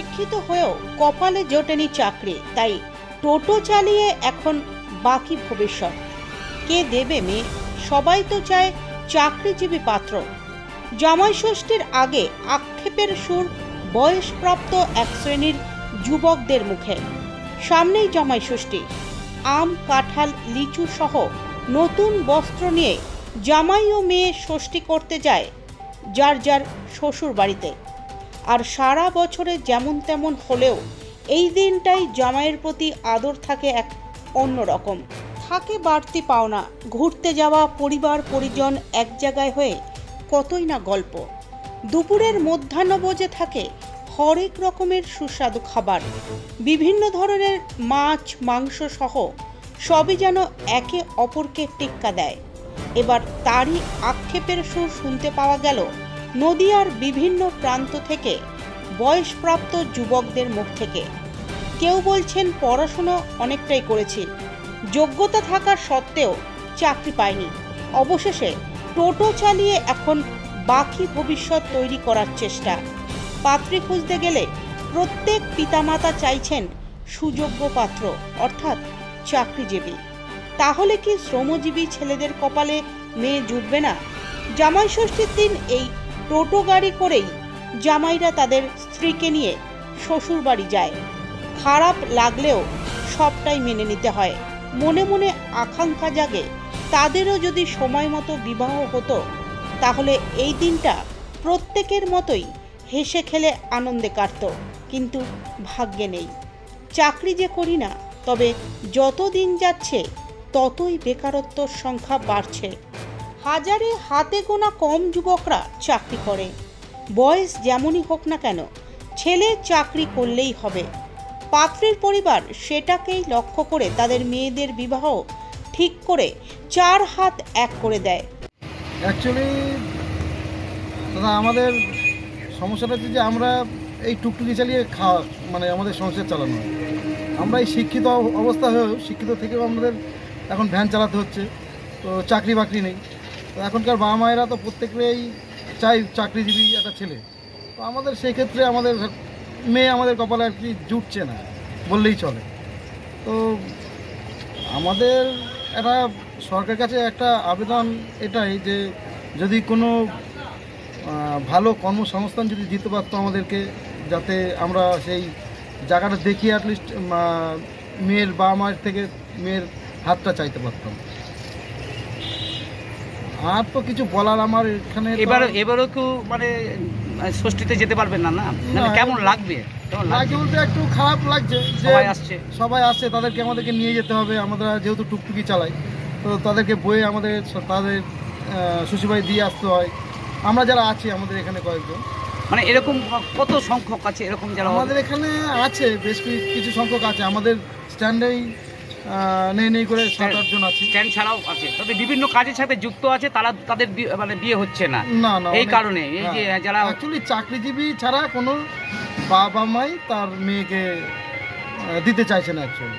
শিক্ষিত হয়েও কপালে জোটেনি চাকরি, তাই টোটো চালিয়ে এখন বাকি ভবিষ্যৎ। কে দেবে মেয়ে? সবাই তো চায় চাকরিজীবী পাত্র। জামাই ষষ্ঠীর আগে আক্ষেপের সুর বয়সপ্রাপ্ত এক শ্রেণির যুবকদের মুখে। সামনেই জামাই ষষ্ঠী। আম, কাঁঠাল, লিচু সহ নতুন বস্ত্র নিয়ে জামাই ও মেয়ে ষষ্ঠী করতে যায় যার যার শ্বশুর বাড়িতে আর সারা বছরে যেমন তেমন হলেও এই দিনটাই জামাইয়ের প্রতি আদর থাকে এক অন্যরকম। থাকে বাড়তি পাওনা, ঘুরতে যাওয়া পরিবার, পরিজন এক জায়গায় হয়ে কতই না গল্প। দুপুরের মধ্যাহ্ন মধ্যাহ্নভোজে থাকে হরেক রকমের সুস্বাদু খাবার। বিভিন্ন ধরনের মাছ, মাংস সহ সবই যেন একে অপরকে টেক্কা দেয়। এবার তারই আক্ষেপের সুর শুনতে পাওয়া গেল নদিয়ার বিভিন্ন প্রান্ত থেকে বয়সপ্রাপ্ত যুবকদের মুখ থেকে। কেউ বলছেন পড়াশুনো অনেকটাই করেছি। যোগ্যতা থাকার সত্ত্বেও চাকরি পায়নি অবশেষে টোটো চালিয়ে এখন বাকি ভবিষ্যৎ তৈরি করার চেষ্টা। পাত্রী খুঁজতে গেলে প্রত্যেক পিতামাতা চাইছেন সুযোগ্য পাত্র, অর্থাৎ চাকরিজীবী। তাহলে কি শ্রমজীবী ছেলেদের কপালে মেয়ে জুটবে না? জামাই ষষ্ঠীর দিন এই টোটো গাড়ি করেই জামাইরা তাদের স্ত্রীকে নিয়ে শ্বশুর বাড়ি যায়। খারাপ লাগলেও সবটাই মেনে নিতে হয়। মনে মনে আকাঙ্ক্ষা জাগে, তাদেরও যদি সময় মতো বিবাহ হতো, তাহলে এই দিনটা প্রত্যেকের মতোই হেসে খেলে আনন্দে কাটত, কিন্তু ভাগ্যে নেই। চাকরি যে করি না, তবে যত দিন যাচ্ছে, ততই বেকারত্বর সংখ্যা বাড়ছে। হাজারে হাতে গোনা কম যুবকরা চাকরি করে। বয়স যেমনই হোক না কেন, ছেলে চাকরি করলেই হবে। পাত্রের পরিবার সেটাকেই লক্ষ্য করে তাদের মেয়েদের বিবাহ ঠিক করে চার হাত এক করে দেয়। অ্যাকচুয়ালি দাদা, আমাদের সমস্যাটা হচ্ছে যে আমরা এই টুকটুকি চালিয়ে খাওয়া মানে আমাদের সংসার চালানো হয়। আমরা এই শিক্ষিত অব- অবস্থা হয়েও, শিক্ষিত থেকেও আমাদের এখন ভ্যান চালাতে হচ্ছে, তো চাকরি বাকরি নেই। তো এখনকার বাবা মায়েরা তো প্রত্যেকেই চাই চাকরিজীবী একটা ছেলে। তো আমাদের সেই ক্ষেত্রে আমাদের মেয়ে আমাদের কপালে আর কি জুটছে না, বললেই চলে। তো আমাদের একটা সরকারের কাছে একটা আবেদন এটাই যে যদি কোনো ভালো কর্মসংস্থান যদি দিতে পারতো আমাদেরকে, যাতে আমরা সেই জায়গাটা দেখিয়ে অ্যাটলিস্ট মেয়ের বাবা মায়ের থেকে মেয়ের হাতটা চাইতে পারতাম। আর তো কিছু বলার আমার এখানে এবার এবারও কেউ মানে ষষ্ঠীতে যেতে পারবেন না না? না, না, কেমন লাগবে? লাগে বলতে একটু খারাপ লাগছে সবাই আসছে। সবাই আসছে তাদেরকে আমাদেরকে নিয়ে যেতে হবে আমরা যেহেতু টুকটুকি চালাই তো তাদেরকে বয়ে আমাদের তাদের শ্বশুরবাড়ি দিয়ে আসতে হয়। আমরা যারা আছি আমাদের এখানে কয়েকজন। মানে এরকম কত সংখ্যক আছে? এরকম যারা আমাদের এখানে আছে বেশ কিছু সংখ্যক আছে। আমাদের স্ট্যান্ডেই নেই নেই করে সাত আটজন আছে। স্ট্যান্ড ছাড়াও আছে। তবে বিভিন্ন কাজের সাথে যুক্ত আছে তারা তাদের মানে বিয়ে হচ্ছে না। না না এই কারণে এই যে যারা অ্যাকচুয়ালি চাকরিজীবী ছাড়া কোনো বাবা মাই তার মেয়েকে দিতে চাইছে না অ্যাকচুয়ালি